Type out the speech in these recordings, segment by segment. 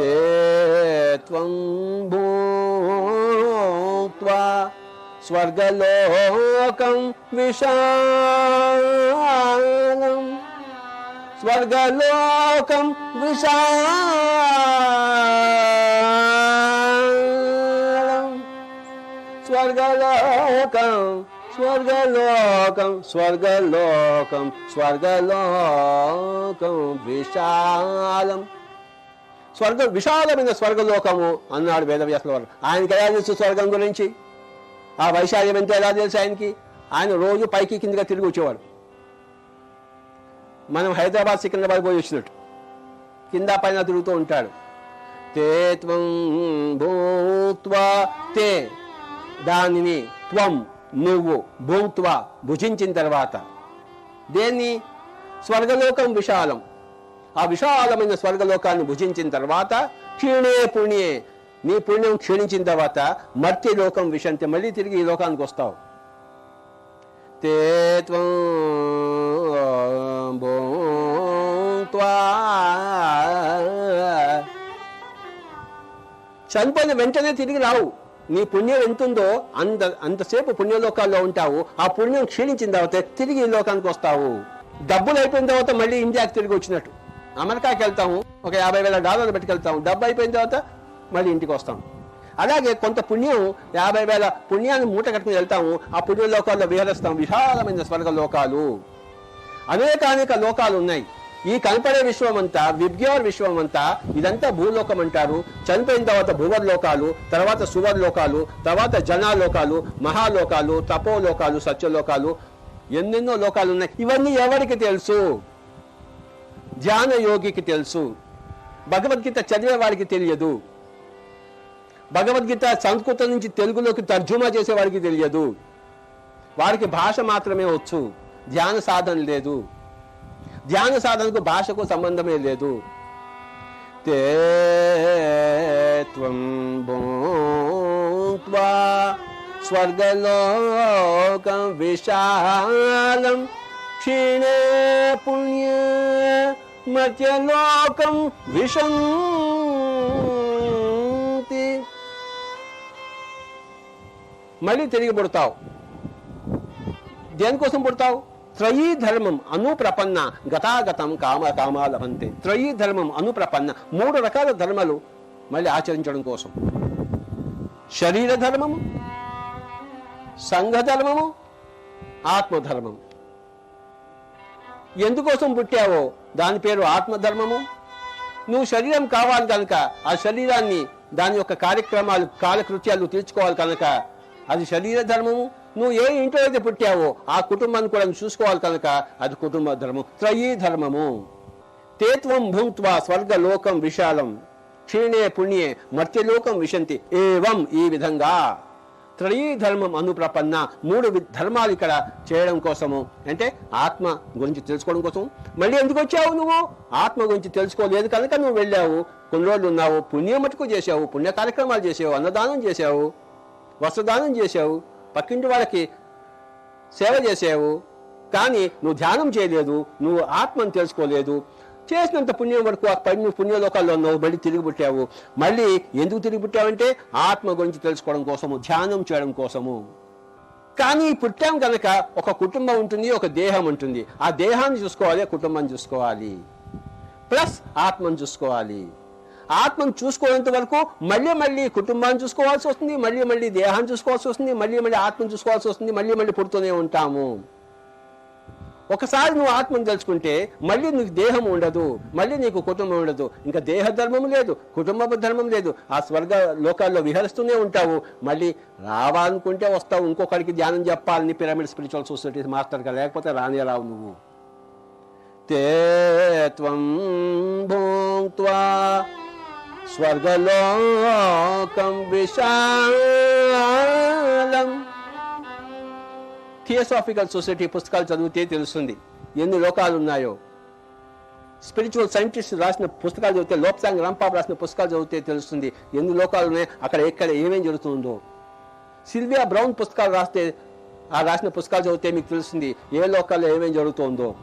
ते त्वं भूत्वा स्वर्गलोकं विशालम्। स्वर्गलोकं विशालम्। स्वर्गलोक स्वर्गलोकं स्वर्गलोकं स्वर्गलोकं विशालम्। స్వర్గ విశాలమైన స్వర్గలోకము అన్నాడు వేదవ్యాసుల వారు. ఆయనకి ఎలా తెలుసు స్వర్గం గురించి? ఆ వైశాల్యం ఎంత ఎలా తెలుసు ఆయనకి? ఆయన రోజు పైకి కిందిగా తిరిగి వచ్చేవాడు. మనం హైదరాబాద్ సికింద్రాబాద్ పోయి వచ్చినట్టు. కింద పైన తిరుగుతూ ఉంటాడు. తే త్వం భూత్వా తే. దానిని త్వం నువ్వు భూత్వా భుజించిన తర్వాత. దేన్ని? స్వర్గలోకం విశాలం. ఆ విశాలమైన స్వర్గలోకాన్ని భుజించిన తర్వాత క్షీణే పుణ్యే. నీ పుణ్యం క్షీణించిన తర్వాత మర్తి లోకం విషంతి మళ్ళీ తిరిగి ఈ లోకానికి వస్తావు. చనిపోయిన వెంటనే తిరిగి రావు. నీ పుణ్యం ఎంతుందో అంత అంతసేపు పుణ్యలోకాల్లో ఉంటావు. ఆ పుణ్యం క్షీణించిన తర్వాత తిరిగి ఈ లోకానికి వస్తావు. డబ్బులు అయిపోయిన తర్వాత మళ్ళీ ఇండియాకి తిరిగి వచ్చినట్టు. అమెరికాకి వెళ్తాము ఒక యాభై వేల డాలర్లు పెట్టుకెళ్తాము డబ్బు అయిపోయిన తర్వాత మళ్ళీ ఇంటికి వస్తాము అలాగే కొంత పుణ్యం యాభై వేల పుణ్యాన్ని మూట కట్టుకుని వెళ్తాము ఆ పుణ్య లోకాల్లో విహరిస్తాం విశాలమైన స్వర్గ లోకాలు. అనేక లోకాలు ఉన్నాయి. ఈ కనపడే విశ్వం అంతా విబ్గ్యోర్ విశ్వం అంతా ఇదంతా భూలోకం అంటారు. చనిపోయిన తర్వాత భూవర్ లోకాలు తర్వాత సువర్ లోకాలు తర్వాత జనాలోకాలు మహాలోకాలు తపోలోకాలు సత్యలోకాలు ఎన్నెన్నో లోకాలు ఉన్నాయి. ఇవన్నీ ఎవరికి తెలుసు? ధ్యాన యోగికి తెలుసు. భగవద్గీత చదివే వారికి తెలియదు. భగవద్గీత సంస్కృతం నుంచి తెలుగులోకి తర్జుమా చేసేవారికి తెలియదు. వారికి భాష మాత్రమే వచ్చు. ధ్యాన సాధన లేదు. ధ్యాన సాధనకు భాషకు సంబంధమే లేదు. త్వం భూత్వా స్వర్గలోకం విశాలం క్షీణే పుణ్య మధ్యలోకం విషంతి మళ్ళీ తిరిగి పుడతావు. దేనికోసం పుడతావు? త్రయీ ధర్మం అనుప్రపన్న గతాగతం కామ కామాలవంతే. త్రయీ ధర్మం అనుప్రపన్న మూడు రకాల ధర్మాలు మళ్ళీ ఆచరించడం కోసం. శరీర ధర్మము సంఘ ధర్మము ఆత్మధర్మము. ఎందుకోసం పుట్టావో? దాని పేరు ఆత్మధర్మము. నువ్వు శరీరం కావాలి కనుక ఆ శరీరాన్ని దాని యొక్క కార్యక్రమాలు కాలకృత్యాలు తీర్చుకోవాలి కనుక అది శరీర ధర్మము. నువ్వు ఏ ఇంట్లో అయితే పుట్టావో ఆ కుటుంబాన్ని కూడా చూసుకోవాలి కనుక అది కుటుంబ ధర్మం త్రయీ ధర్మము. తేత్వం భూత్వా స్వర్గలోకం విశాలం. క్షీణే పుణ్యే మర్త్యలోకం విశంతి. ఏవం ఈ విధంగా. త్రయీ ధర్మం అనుప్రపన్న మూడు వి- ధర్మాలు ఇక్కడ చేయడం కోసము. అంటే ఆత్మ గురించి తెలుసుకోవడం కోసం మళ్ళీ ఎందుకు వచ్చావు నువ్వు? ఆత్మ గురించి తెలుసుకోలేదు కనుక నువ్వు వెళ్ళావు. కొన్ని రోజులు ఉన్నావు. పుణ్యం మటుకు చేసావు పుణ్య కార్యక్రమాలు చేసావు అన్నదానం చేసావు వస్త్రదానం చేసావు పక్కింటి వాళ్ళకి సేవ చేసావు కానీ నువ్వు ధ్యానం చేయలేదు. నువ్వు ఆత్మను తెలుసుకోలేదు. చేసినంత పుణ్యం వరకు ఆ పని పుణ్యలోకాల్లో ఉన్నావు మళ్ళీ తిరిగి పుట్టావు. మళ్ళీ ఎందుకు తిరిగి పుట్టావంటే ఆత్మ గురించి తెలుసుకోవడం కోసము ధ్యానం చేయడం కోసము. కానీ పుట్టాం కనుక ఒక కుటుంబం ఉంటుంది ఒక దేహం ఉంటుంది. ఆ దేహాన్ని చూసుకోవాలి కుటుంబాన్ని చూసుకోవాలి. ప్లస్ ఆత్మను చూసుకోవాలి. ఆత్మను చూసుకోనంత వరకు మళ్ళీ మళ్ళీ కుటుంబాన్ని చూసుకోవాల్సి వస్తుంది మళ్ళీ మళ్ళీ దేహాన్ని చూసుకోవాల్సి వస్తుంది మళ్ళీ మళ్ళీ ఆత్మను చూసుకోవాల్సి వస్తుంది మళ్ళీ మళ్ళీ పుడుతూనే ఉంటాము. ఒకసారి నువ్వు ఆత్మను తెలుసుకుంటే మళ్ళీ నీకు దేహం ఉండదు మళ్ళీ నీకు కుటుంబం ఉండదు. ఇంకా దేహ ధర్మం లేదు కుటుంబ ధర్మం లేదు. ఆ స్వర్గ లోకాల్లో విహరిస్తూనే ఉంటావు. మళ్ళీ రావాలనుకుంటే వస్తావు. ఇంకొకరికి ధ్యానం చెప్పాలని పిరమిడ్ స్పిరిచువల్ సొసైటీ మాస్టర్గా లేకపోతే రానే రావు నువ్వు? తేత్వం భూత్వా స్వర్గలోకం విశాలం. థియోసాఫికల్ సొసైటీ పుస్తకాలు చదివితే తెలుస్తుంది. ఎన్ని లోకాలు ఉన్నాయో. స్పిరిచువల్ సైంటిస్ట్ రాసిన పుస్తకాలు చదివితే లోప్సాంగ్ రాంపాబ్ రాసిన పుస్తకాలు చదివితే తెలుస్తుంది. ఎన్ని లోకాలు ఉన్నాయి అక్కడ ఎక్కడ ఏమేం జరుగుతుందో. సిల్వియా బ్రౌన్ పుస్తకాలు రాస్తే ఆ రాసిన పుస్తకాలు చదివితే మీకు తెలుస్తుంది ఏ లోకాల్లో ఏమేం జరుగుతుందో.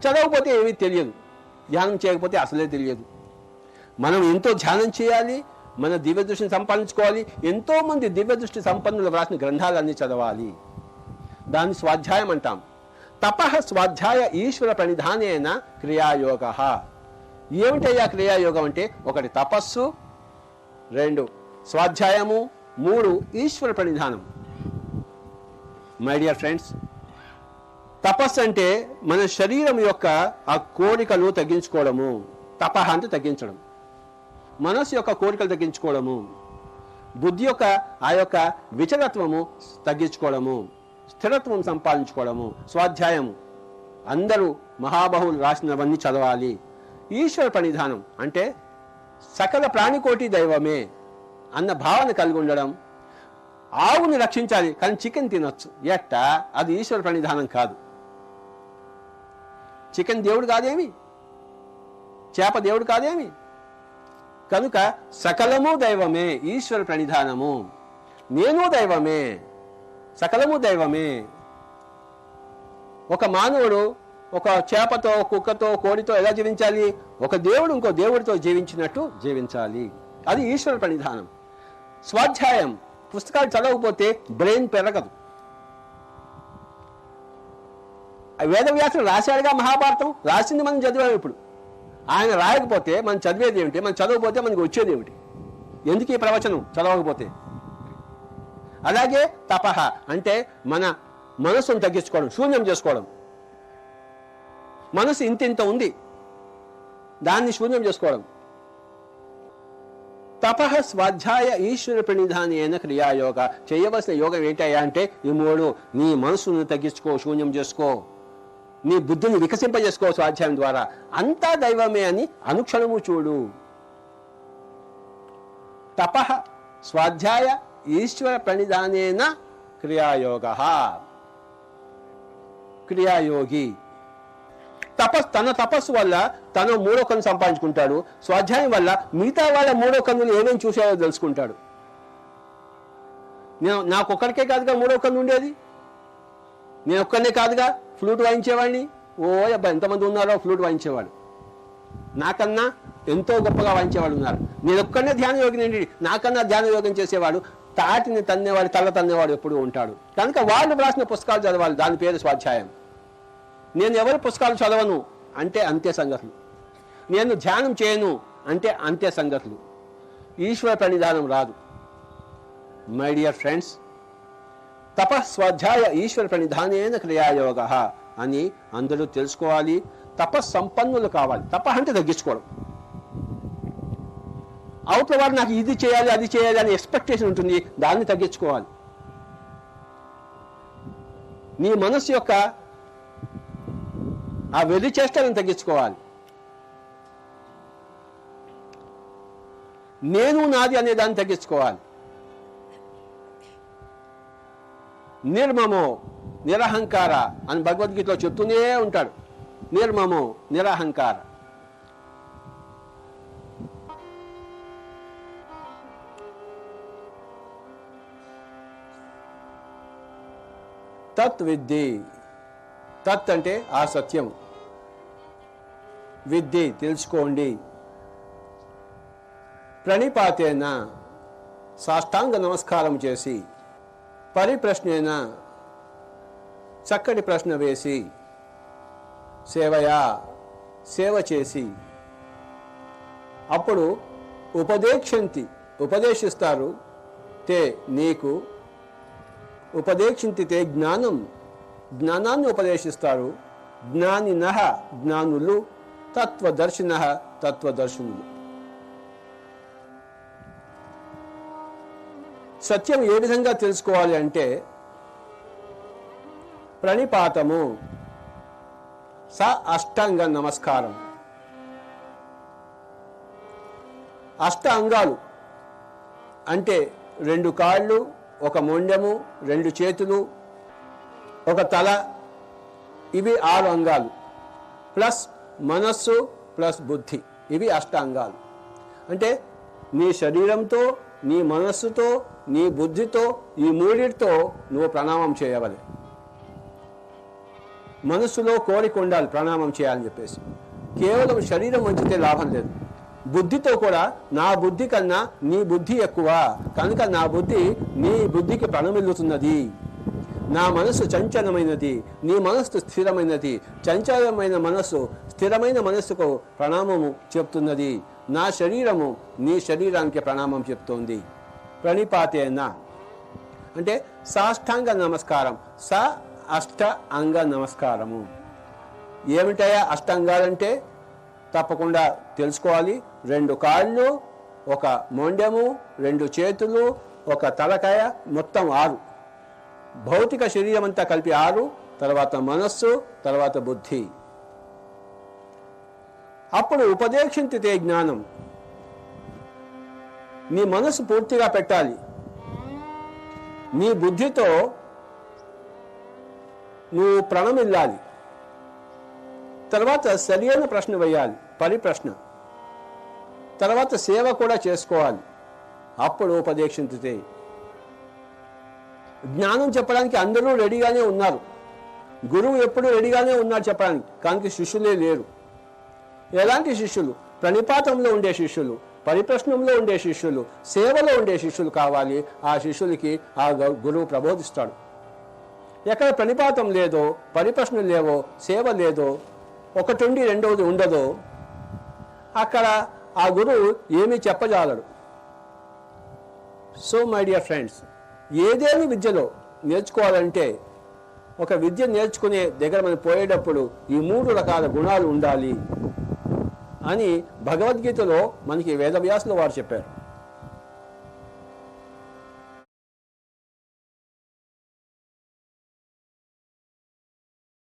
చదవకపోతే ఏమీ తెలియదు. ధ్యానం చేయకపోతే అసలే తెలియదు. మనం ఎంతో ధ్యానం చేయాలి మన దివ్య దృష్టిని సంపాదించుకోవాలి ఎంతో మంది దివ్య దృష్టి సంపన్నులు రాసిన గ్రంథాలన్నీ చదవాలి. దాన్ని స్వాధ్యాయం అంటాం. తపః స్వాధ్యాయ ఈశ్వర ప్రణిధానైన క్రియాయోగ. ఏమిటయ్యా క్రియాయోగం అంటే? ఒకటి తపస్సు రెండు స్వాధ్యాయము మూడు ఈశ్వర ప్రణిధానం. మై డియర్ ఫ్రెండ్స్ తపస్సు అంటే మన శరీరం యొక్క ఆ కోరికలు తగ్గించుకోవడము తప అంటే తగ్గించడం. మనసు యొక్క కోరికలు తగ్గించుకోవడము బుద్ధి యొక్క ఆ యొక్క విచలత్వము తగ్గించుకోవడము. స్థిరత్వం సంపాదించుకోవడము స్వాధ్యాయము. అందరూ మహాబహువులు రాసినవన్నీ చదవాలి. ఈశ్వర ప్రణిధానం అంటే సకల ప్రాణికోటి దైవమే అన్న భావన కలిగి ఉండడం. ఆవుని రక్షించాలి కానీ చికెన్ తినొచ్చు. ఎట్ట? అది ఈశ్వర ప్రణిధానం కాదు. చికెన్ దేవుడు కాదేమి? చేప దేవుడు కాదేమి? కనుక సకలము దైవమే ఈశ్వర ప్రణిధానము. నేను దైవమే. సకలము దైవమే. ఒక మానవుడు ఒక చేపతో కుక్కతో కోడితో ఎలా జీవించాలి? ఒక దేవుడు ఇంకో దేవుడితో జీవించినట్టు జీవించాలి. అది ఈశ్వర ప్రణిధానం. స్వాధ్యాయం. పుస్తకాలు చదవకపోతే బ్రెయిన్ పెరగదు. వేదవ్యాసుడు రాశాడుగా మహాభారతం? రాసింది మనం చదివాం ఇప్పుడు. ఆయన రాయకపోతే మనం చదివేది ఏమిటి? మనం చదవకపోతే మనకు వచ్చేది ఏమిటి? ఎందుకు ఈ ప్రవచనం చదవకపోతే? అలాగే తపహ అంటే మన మనసును తగ్గించుకోవడం శూన్యం చేసుకోవడం. మనసు ఇంత ఇంత ఉంది దాన్ని శూన్యం చేసుకోవడం. తపః స్వాధ్యాయ ఈశ్వర ప్రణిధానేన క్రియాయోగ చేయవలసిన యోగం ఏంటయ్యా అంటే ఈ మూడు నీ మనసును తగ్గించుకో శూన్యం చేసుకో. నీ బుద్ధిని వికసింపజేసుకో స్వాధ్యాయం ద్వారా. అంతా దైవమే అని అనుక్షణము చూడు. తపః స్వాధ్యాయ ఈశ్వర ప్రణిధానేన క్రియాయోగ. క్రియాయోగి. తపస్సు తన తపస్సు వల్ల తన మూడో కన్ను సంపాదించుకుంటాడు. స్వాధ్యాయం వల్ల మిగతా వాళ్ళ మూడో కన్నులు ఏమేమి చూసాయో తెలుసుకుంటాడు. నేను నాకు ఒక్కడికే కాదుగా మూడో కన్ను ఉండేది? నేను ఒక్కడనే కాదుగా ఫ్లూట్ వాయించేవాడిని? ఓ అబ్బా ఎంతమంది ఉన్నారో ఫ్లూట్ వాయించేవాడు నాకన్నా ఎంతో గొప్పగా వాయించేవాడు ఉన్నారు. నేను ఒక్కడనే ధ్యాన యోగిని నాకన్నా ధ్యాన యోగం చేసేవాడు. తాటిని తన్నేవాడు తల తన్నేవాడు ఎప్పుడు ఉంటాడు. కనుక వాళ్ళు రాసిన పుస్తకాలు చదవాలి. దాని పేరు స్వాధ్యాయం. నేను ఎవరి పుస్తకాలు చదవను? అంటే అంతే సంగతులు. నేను ధ్యానం చేయను? అంటే అంతే సంగతులు. ఈశ్వర ప్రణిధానం రాదు. మై డియర్ ఫ్రెండ్స్ తపస్వాధ్యాయ ఈశ్వర ప్రణిధానేన క్రియాయోగ అని అందరూ తెలుసుకోవాలి. తపస్సంపన్నులు కావాలి. తప అంటే తగ్గించుకోవడం. అవతల వాడు నాకు ఇది చేయాలి అది చేయాలి అనే ఎక్స్పెక్టేషన్ ఉంటుంది. దాన్ని తగ్గించుకోవాలి. నీ మనసు యొక్క ఆ వెర్రి చేష్టలను తగ్గించుకోవాలి. నేను నాది అనే దాన్ని తగ్గించుకోవాలి. నిర్మమో నిరహంకార అని భగవద్గీతలో చెప్తూనే ఉంటాడు. నిర్మమో నిరహంకార. తత్ విద్ది తత్ అంటే ఆ సత్యం విద్య తెలుసుకోండి. ప్రణిపాతేన సాష్టాంగ నమస్కారం చేసి పరిప్రశ్నేన చక్కటి ప్రశ్న వేసి సేవయా సేవ చేసి. అప్పుడు ఉపదేక్షంతి ఉపదేశిస్తారు తే నీకు ఉపదేక్షింతి జ్ఞానం. జ్ఞానాన్ని ఉపదేశిస్తారు. జ్ఞానిన జ్ఞానులు తత్వదర్శిన తత్వదర్శనులు సత్యం ఏ విధంగా తెలుసుకోవాలి అంటే ప్రణిపాతము స అష్టాంగ నమస్కారం. అష్ట అంగాలు అంటే రెండు కాళ్ళు ఒక మొండెము రెండు చేతులు ఒక తల ఇవి ఆరు అంగాలు. ప్లస్ మనస్సు ప్లస్ బుద్ధి ఇవి అష్ట అంగాలు అంటే నీ శరీరంతో నీ మనస్సుతో నీ బుద్ధితో ఈ మూడిటితో నువ్వు ప్రణామం చేయవలే. మనస్సులో కోరిక ఉండాలి ప్రణామం చేయాలని చెప్పేసి. కేవలం శరీరం వంచితే లాభం లేదు. బుద్ధితో కూడా నా బుద్ధి కన్నా నీ బుద్ధి ఎక్కువ. కనుక నా బుద్ధి నీ బుద్ధికి ప్రణమిల్లుతున్నది. నా మనస్సు చంచలమైనది నీ మనస్సు స్థిరమైనది చంచలమైన మనస్సు స్థిరమైన మనస్సుకు ప్రణామము చెప్తున్నది. నా శరీరము నీ శరీరానికి ప్రణామం చెప్తోంది. ప్రణిపాతేన. అంటే సాష్టాంగ నమస్కారం స అష్ట అంగ నమస్కారము. ఏమిటయా అష్టాంగాలంటే? తప్పకుండా తెలుసుకోవాలి. రెండు కాళ్ళు ఒక మొండెము రెండు చేతులు ఒక తలకాయ మొత్తం ఆరు. భౌతిక శరీరం అంతా కలిపి ఆరు తర్వాత మనస్సు తర్వాత బుద్ధి. అప్పుడు ఉపదేశించితే జ్ఞానం. నీ మనసు పూర్తిగా పెట్టాలి. నీ బుద్ధితో నువ్వు ప్రణమిల్లాలి. తర్వాత సరియైన ప్రశ్న వేయాలి. పరిప్రశ్న తర్వాత సేవ కూడా చేసుకోవాలి. అప్పుడు ఉపదేశించితే జ్ఞానం చెప్పడానికి అందరూ రెడీగానే ఉన్నారు. గురువు ఎప్పుడు రెడీగానే ఉన్నారు చెప్పడానికి కానీ శిష్యులే లేరు. ఎలాంటి శిష్యులు? ప్రణిపాతంలో ఉండే శిష్యులు పరిప్రశ్నంలో ఉండే శిష్యులు సేవలో ఉండే శిష్యులు కావాలి. ఆ శిష్యులకి ఆ గు- గురువు ప్రబోధిస్తాడు. ఎక్కడ ప్రణిపాతం లేదో పరిప్రశ్న లేవో సేవ లేదో ఒకటి ఉండి రెండవది ఉండదో అక్కడ ఆ గురువు ఏమీ చెప్పజాలడు. సో మై డియర్ ఫ్రెండ్స్ ఏదేని విద్యలో నేర్చుకోవాలంటే ఒక విద్య నేర్చుకునే దగ్గర మనం పోయేటప్పుడు ఈ మూడు రకాల గుణాలు ఉండాలి అని భగవద్గీతలో మనకి వేదవ్యాసులు వారు చెప్పారు.